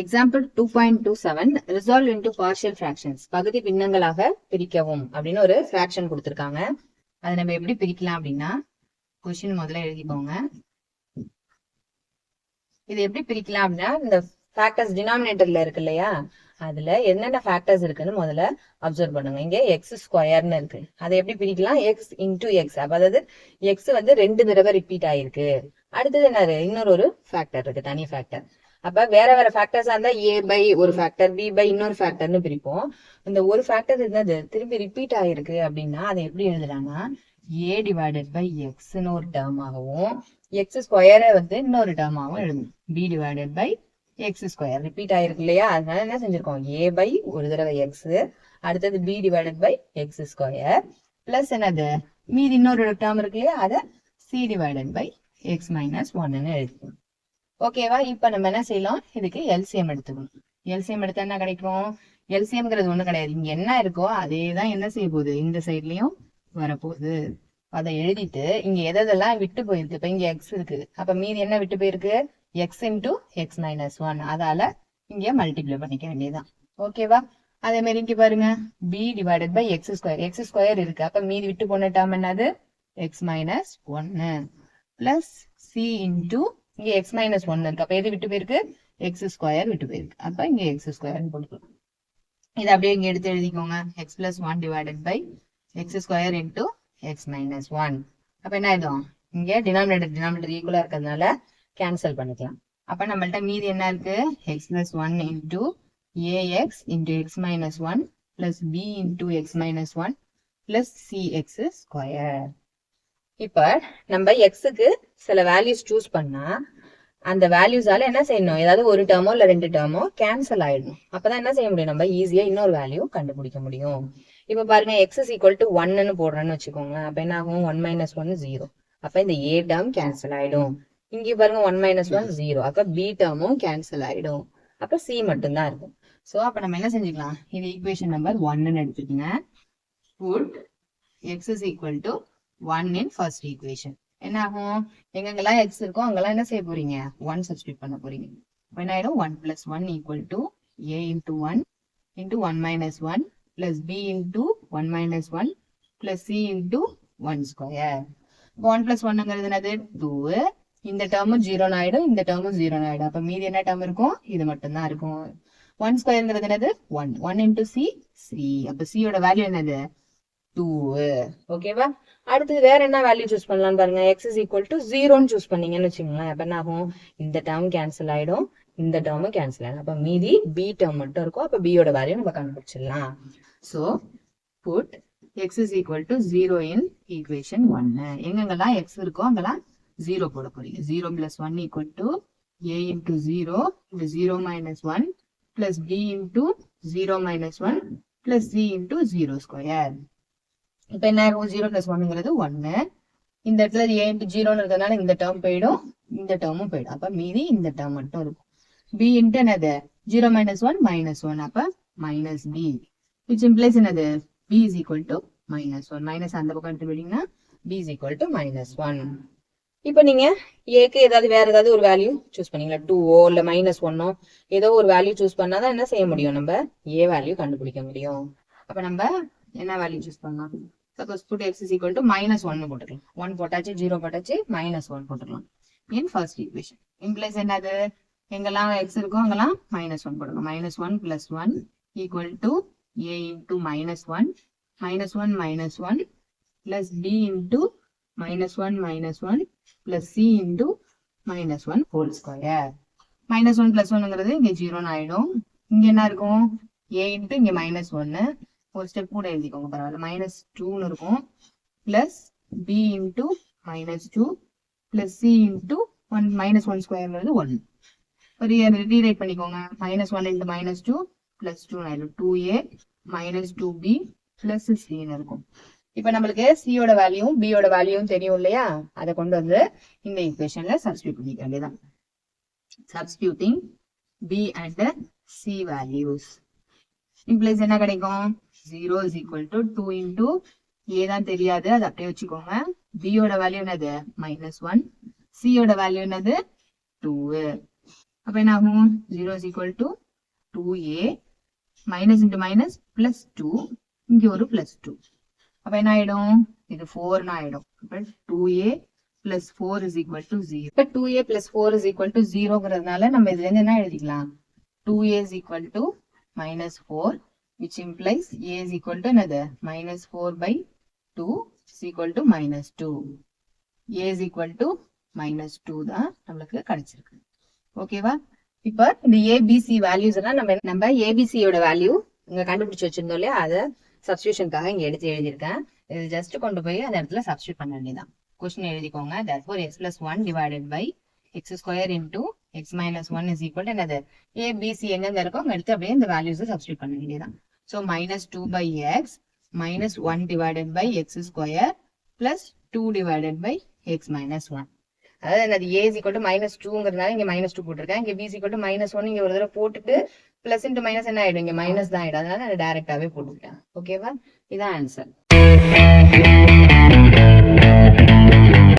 Example two point two seven resolve into partial fractions பகுதி பின்னங்களாக பிரிக்கவும் அப்படின்னு ஒரு ஃபிராக்ஷன் கொடுத்துருக்காங்க. அதை நம்ம எப்படி பிரிக்கலாம் அப்படின்னா கொஷின் முதல்ல எழுதிக்கோங்க இது எப்படி பிரிக்கலாம் அப்படின்னா இந்த ஃபேக்டர்ஸ் டினாமினேட்டர்ல இருக்கு இல்லையா? அதுல என்னென்ன ஃபேக்டர்ஸ் இருக்குன்னு முதல்ல அப்சர்வ் பண்ணுங்க. இங்க எக்ஸ் ஸ்கொயர்னு இருக்கு. அதை எப்படி பிரிக்கலாம்? எக்ஸ் இன்டூ எக்ஸ் அதாவது எக்ஸ் வந்து ரெண்டு தடவை ரிப்பீட் ஆயிருக்கு. அடுத்தது என்ன இன்னொரு ஒரு ஃபேக்டர் இருக்கு தனி ஃபேக்டர் அப்ப வேற வேற ஃபேக்டர்ஸா இருந்தா ஏ பை ஒரு ஃபேக்டர் பி பை இன்னொரு ஃபேக்டர்னு பிரிப்போம். இந்த ஒரு ஃபேக்டர் என்னது திரும்பி ரிப்பீட் ஆயிருக்கு அப்படின்னா அதை எப்படி எழுதலாம்னா ஏ டிவைடட் பை எக்ஸ்னு ஒரு டேர்ம் ஆகவும் எக்ஸ் ஸ்கொயரை வந்து இன்னொரு டேர்ம் ஆகவும் எழுதணும். B divided by x square repeat ஆயிருக்கு இல்லையா? அதனால என்ன செஞ்சிருக்கோம்? ஏ பை ஒரு தடவை எக்ஸ் அடுத்தது b divided by x square plus என்னது? மீதி இன்னொரு டேர்ம் இருக்கு இல்லையா? அதை c divided by x minus ஒன்னு எழுதிக்கணும். ஓகேவா? இப்ப நம்ம என்ன செய்யலாம்? இதுக்கு எல்சிஎம் எடுத்துக்கணும். எல்சிஎம் எடுத்தா என்ன கிடைக்கும்? எல்சிஎம்ங்கிறது ஒண்ணும் கிடையாது. இங்க என்ன இருக்கோ அதே தான் என்ன செய்ய போகுது? இந்த சைட்லயும் வரப்போகுது. அதை எழுதிட்டு இங்க எதெல்லாம் விட்டு போயிருக்கு? இப்ப இங்க எக்ஸ் இருக்கு. அப்ப மீதி என்ன விட்டு போயிருக்கு? X into x minus one அதால இங்க மல்டிப்ளை பண்ணிக்க வேண்டியதுதான். ஓகேவா? அதே மாதிரி இங்க பாருங்க. B divided by x square x square இருக்கு. அப்ப மீதி விட்டு போன டேர்ம் என்னது? எக்ஸ் மைனஸ் ஒன்னு பிளஸ் சி இன்டூ இங்க எக்ஸ் மைனஸ் ஒன்னு இருக்கு. அப்போ எது விட்டு போயிருக்கு? எக்ஸ் ஸ்கொயர் விட்டு போயிருக்கு. அப்ப இங்க எக்ஸ் ஸ்கொயர்னு போட்டுக்கலாம் இது அப்படியே இங்க எடுத்து எழுதிக்கோங்க. X plus one divided by x square into x minus one அப்ப என்ன ஆயிடும்? இங்க டினாமினேட்டர் டினாமினேட்டர் ஈக்குவலா இருக்கிறதுனால கேன்சல் பண்ணிக்கலாம். அப்ப நம்மள்ட்ட மீதி என்ன இருக்கு? X plus one into a x into x minus one plus b into x minus one plus c x square இப்போ நம்ம எக்ஸுக்கு சில வேல்யூஸ் சூஸ் பண்ணா அந்த வேல்யூஸால என்ன செய்யணும்? ஏதாவது ஒரு டேர்மோ இல்லை ரெண்டு டேர்மோ கேன்சல் ஆயிடணும். அப்பதான் என்ன செய்ய முடியும்? நம்ம ஈஸியா இன்னொரு வேல்யூ கண்டுபிடிக்க முடியும். இப்போ பாருங்க எக்ஸ் இஸ் ஈக்குவல் டு ஒன்னு போடுறேன்னு வச்சுக்கோங்களேன். அப்ப என்ன ஆகும்? ஒன் மைனஸ் ஒன் ஜீரோ அப்ப இந்த ஏ டேர்ம் கேன்சல் ஆயிடும். இங்கே பாருங்க ஒன் மைனஸ் ஒன் ஜீரோ அப்ப பி டேர்மும் கேன்சல் ஆயிடும். அப்ப சி மட்டும்தான் இருக்கும். ஸோ அப்ப நம்ம என்ன செஞ்சுக்கலாம்? இது ஈக்குவேஷன் நம்பர் ஒன்னு எடுத்துக்கோங்க. Put x is equal to one in first equation என்ன ஆகும் எங்கெங்கெல்லாம் எக்ஸ் இருக்கோ அங்கெல்லாம் என்ன செய்ய போறீங்க? ஒன் சப்ஸ்டியூட் பண்ண போறீங்க. அப்ப என்ன ஆயிடும்? One plus one equal to a into one into one minus one plus b into one minus one plus c into one square one plus ஒன்னுங்கிறது என்னது? டூ இந்த டேர்மும் ஜீரோ ஆயிடும். இந்த டேர்மும் ஜீரோ ஆயிடும். அப்போ மீதி என்ன டேர்ம் இருக்கும்? இது மட்டும் தான் இருக்கும் ஒன் ஸ்கொயர்ங்கிறது என்னது? One one into c c அப்ப சியோட வேல்யூ என்னது? டூ ஓகேவா அடுத்தது வேற என்ன வேல்யூ சூஸ் பண்ணலாம் பாருங்க. எக்ஸ் இஸ் ஈக்குவல் டு ஜீரோன்னு சூஸ் பண்ணீங்கன்னு வச்சுக்கோங்களேன். அப்ப என்ன ஆகும்? இந்த டேர்ம் கேன்சல் ஆயிடும். இந்த டேர்மும் கேன்சல் ஆயிடும். அப்ப மீதி பி டேர்ம் மட்டும் இருக்கும். அப்ப பியோட வேல்யூ நம்ம கண்டுபிடிச்சிடலாம். So put x is equal to zero in equation ஒன்னு எங்கெங்கெல்லாம் எக்ஸ் இருக்கோ அங்கெல்லாம் ஜீரோ போட போறீங்க. Zero plus one equal to a into zero இது zero minus one plus b into zero minus one plus c into zero square இப்ப என்ன ஆகும்? ஜீரோ பிளஸ் ஒன்னுங்கிறது ஒன்னு இந்த இடத்துல ஏ இன்ட்டு ஜீரோன்னு இருக்கிறதுனால இந்த டேர்ம் போயிடும். இந்த டேர்மும் போயிடும். அப்ப மீதி இந்த டேர்ம் மட்டும் இருக்கும். பி இன்ட்டு என்னது? Zero minus one minus one அப்ப மைனஸ் பி விச் இம்ப்ளைஸ் என்னது? B is equal to minus one minus அந்த பக்கம் எடுத்து போயிட்டீங்கன்னா b is equal to minus one இப்போ நீங்க ஏக்கு ஏதாவது வேற ஏதாவது ஒரு வேல்யூ சூஸ் பண்ணீங்களா? டூவோ இல்ல மைனஸ் ஒன்னோ ஏதோ ஒரு வேல்யூ சூஸ் பண்ணாதான் என்ன செய்ய முடியும்? நம்ம ஏ வேல்யூ கண்டுபிடிக்க முடியும். அப்ப நம்ம என்ன வேல்யூ சூஸ் பண்ணலாம்? Suppose two x is equal to minus ஒன்னு போட்டுக்கலாம். ஒன் போட்டாச்சு ஜீரோ போட்டாச்சு மைனஸ் ஒன் போட்டுக்கலாம். இன் ஃபர்ஸ்ட் ஈக்குவேஷன் இம்ப்ளைஸ் என்னது? எங்கெல்லாம் எக்ஸ் இருக்கோ அங்கெல்லாம் மைனஸ் ஒன் போடுங்க minus one plus one equal to a into minus one minus one minus one plus b into minus one minus one plus c into minus one whole square minus one plus ஒன்னுங்கிறது இங்க ஜீரோன்னு ஆயிடும். இங்க என்ன இருக்கும்? A into இங்க minus ஒன்னு ஒரு step கூட எழுதிக்கோங்க பரவாயில்ல. மைனஸ் டூன்னு இருக்கும். Plus b into minus two plus c into one minus one ஸ்கொயர்ங்கிறது one ஒரு ரீரைட் பண்ணிக்கோங்க. Minus one into minus two plus two ஆயிடும். Two a minus two b plus சின்னு இருக்கும். இப்போ நம்மளுக்கு சியோட வேல்யூவும் பியோட வேல்யூவும் தெரியும் இல்லையா? அதை கொண்டு வந்து இந்த ஈக்குவேஷன்ல சப்ஸ்டியூட் பண்ணிக்க வேண்டியதான் substituting b and c values implies என்ன கிடைக்கும்? Zero is equal to two into a தான் தெரியாது அது அப்படியே வச்சுக்கோங்க. பியோட வேல்யூ என்னது? மைனஸ் ஒன் சியோட வேல்யூ என்னது? டூ அப்ப என்ன ஆகும்? Zero is equal to two a minus into minus plus two இங்க ஒரு பிளஸ் டூ அப்ப என்ன ஆயிடும்? இது ஃபோர்னு ஆயிடும். இப்ப two a plus four is equal to zero இப்ப two a plus four is equal to ஜீரோங்கிறதுனால நம்ம இதுல இருந்து என்ன எழுதிக்கலாம்? Two a is equal to minus four which implies a is equal to என்னது minus four by two is equal to minus two a is equal to minus two தான் நம்மளுக்கு கிடைச்சிருக்கு. ஓகேவா இப்போ இந்த ஏபிசி வேல்யூஸ் எல்லாம் நம்ம நம்ம ஏபிசியோட வேல்யூ இங்க கண்டுபிடிச்சு வச்சிருந்தோம் இல்லையா? அதை சப்ஸ்டியூஷனுக்காக இங்க எடுத்து எழுதியிருக்கேன். இது ஜஸ்ட் கொண்டு போய் அந்த இடத்துல சப்ஸ்டியூட் பண்ண வேண்டியதான் கொஸ்டின் எழுதிக்கோங்க. Therefore x plus 1 divided by x square into x minus 1 is equal to என்னது abc எங்கெங்க இருக்கோ அங்க எடுத்து அப்படியே இந்த வேல்யூஸை சப்ஸ்டியூட் பண்ண வேண்டியதான் so minus 2 by x minus 1 divided by x square plus 2 divided by x minus 1 அதாவது என்னது ஏ is equal to minus 2ங்கிறதுனால இங்க மைனஸ் டூ போட்டிருக்கேன். இங்க b is equal to minus 1 இங்க ஒரு தடவை போட்டுட்டு பிளஸ் இன்டு மைனஸ் என்ன ஆயிடும்? இங்க மைனஸ் தான் ஆயிடும். அதனால நான் டைரக்டாவே போட்டுக்கிட்டேன். ஓகேவா இதான் ஆன்சர்